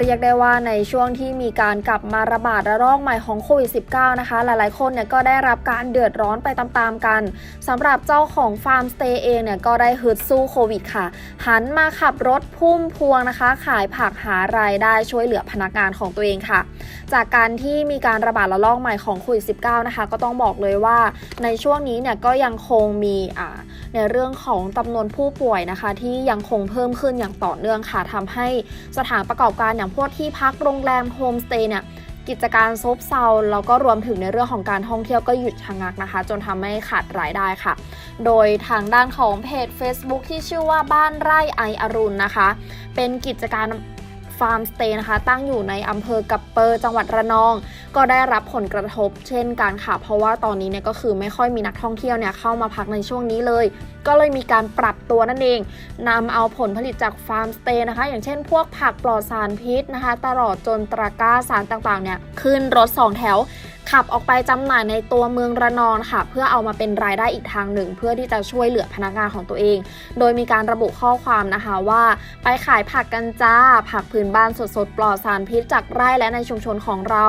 เรียกได้ว่าในช่วงที่มีการกลับมาระบาดระลอกใหม่ของโควิด -19 นะคะ หลายๆ คนเนี่ยก็ได้รับการเดือดร้อนไปตามๆกันสำหรับเจ้าของฟาร์มสเตย์เองเนี่ยก็ได้ฮึดสู้โควิดค่ะ หันมาขับรถพุ่มพวงนะคะ ขายผักหารายได้ช่วยเหลือพนักงานของตัวเองค่ะ จากการที่มีการระบาดระลอกใหม่ของโควิด -19 นะคะ ก็ต้องบอกเลยว่าในช่วงนี้เนี่ยก็ยังคงมีอ่าในเรื่องของจำนวนผู้ป่วยนะคะ ที่ยังคงเพิ่มขึ้นอย่างต่อเนื่องค่ะทำให้สถานประกอบการอย่างพวกที่พักโรงแรมโฮมสเตย์เนี่ยกิจการซบเซาแล้วก็รวมถึงในเรื่องของการท่องเที่ยวก็หยุดชะงักนะคะ จนทำให้ขาดรายได้ค่ะ โดยทางด้านของเพจ Facebook ที่ชื่อว่าบ้านไร่ไออรุณนะคะ เป็นกิจการฟาร์มสเตย์นะคะ ตั้งอยู่ในอำเภอกับเปอร์จังหวัดระนอง ก็ได้รับผลกระทบเช่นกันค่ะ เพราะว่าตอนนี้เนี่ยก็คือไม่ค่อยมีนักท่องเที่ยวเนี่ยเข้ามาพักในช่วงนี้เลย ก็เลยมีการปรับตัวนั่นเองนำเอาผลผลิตจากฟาร์มสเตย์นะคะ อย่างเช่น พวกผักปลอดสารพิษนะคะ ตลอดจนตะกร้าสารต่างๆเนี่ยขึ้นรถสองแถว ขับออกไปจำหน่ายในตัวเมืองระนองค่ะ เพื่อเอามาเป็นรายได้อีกทางหนึ่ง เพื่อที่จะช่วยเหลือพนักงานของตัวเอง โดยมีการระบุข้อความนะคะว่า ไปขายผักกันจ้า ผักพื้นบ้านสดๆ ปลอดสารพิษจากไร่และในชุมชนของเรา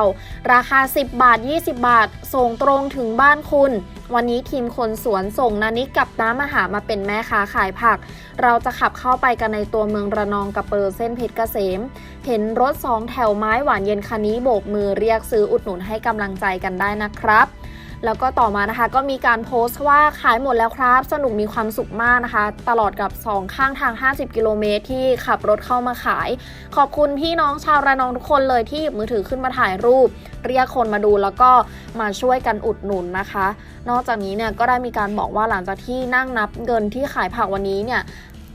ราคา 10 บาท 20 บาท ส่งตรงถึงบ้านคุณ วันนี้ทีมคนสวนส่งนานิกกับน้ำมหามาเป็นแม่ค้าขายผัก เราจะขับเข้าไปกันในตัวเมืองระนองกับเปอร์เส้นเพชรเกษม เห็นรถสองแถวไม้หวานเย็นคันนี้โบกมือเรียกซื้ออุดหนุนให้กำลังใจกันได้นะครับ แล้วก็ต่อมานะคะ ก็มีการโพสต์ว่าขายหมดแล้วครับ สนุกมีความสุขมากนะคะ ตลอดกับ 2 ข้างทาง 50 กิโลเมตรที่ขับรถเข้ามาขาย ขอบคุณพี่น้องชาวระนองทุกคนเลยที่หยิบมือถือขึ้นมาถ่ายรูป เรียกคนมาดูแล้วก็มาช่วยกันอุดหนุนนะคะ นอกจากนี้เนี่ยก็ได้มีการบอกว่าหลังจากที่นั่งนับเงินที่ขายผักวันนี้เนี่ย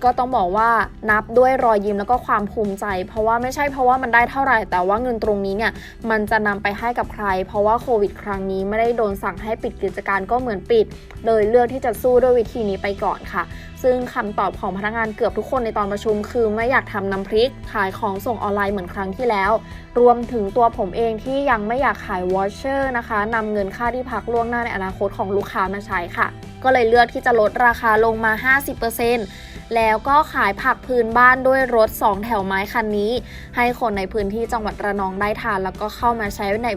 ก็ต้องบอกว่านับด้วยรอยยิ้มแล้วก็ความภูมิใจ เพราะว่าไม่ใช่เพราะว่ามันได้เท่าไหร่ แต่ว่าเงินตรงนี้เนี่ยมันจะนำไปให้กับใคร เพราะว่าโควิด ครั้งนี้ไม่ได้โดนสั่งให้ปิดกิจการก็เหมือนปิด เลยเลือกที่จะสู้ด้วยวิธีนี้ไปก่อนค่ะ ซึ่งคำตอบของพนักงานเกือบทุกคนในตอนประชุม คือไม่อยากทำน้ำพริกขายของส่งออนไลน์เหมือนครั้งที่แล้ว รวมถึงตัวผมเองที่ยังไม่อยากขายวอชเชอร์นะคะนำเงินค่าที่พักล่วงหน้าในอนาคตของลูกค้ามาใช้ค่ะ ก็เลยเลือกที่จะลดราคาลงมา 50%แล้วก็ขายผักพื้นบ้านด้วยรถ 2 แถวไม้คันนี้ ให้คนในพื้นที่จังหวัดระนองได้ทาน แล้วก็เข้ามาใช้ใน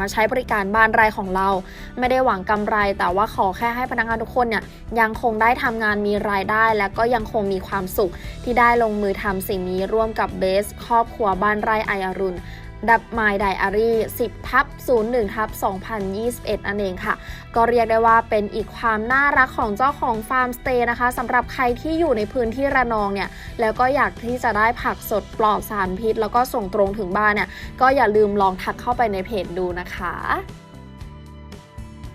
มาใช้บริการบ้านไร่ของเรา ไม่ได้หวังกำไร แต่ว่าขอแค่ให้พนักงานทุกคนเนี่ยยังคงได้ทำงานมีรายได้ และก็ยังคงมีความสุขที่ได้ลงมือทำสิ่งนี้ร่วมกับเบส ครอบครัวบ้านไร่ไออรุณ ดับไมล์ไดอารี่ 10 ทับ 01 ทับ 2021 นั่นเองค่ะ ก็เรียกได้ว่าเป็นอีกความน่ารักของเจ้าของฟาร์มสเตย์นะคะสำหรับใครที่อยู่ในพื้นที่ระนองเนี่ย แล้วก็อยากที่จะได้ผักสดปลอดสารพิษ แล้วก็ส่งตรงถึงบ้านเนี่ย ก็อย่าลืมลองทักเข้าไปในเพจดูนะคะ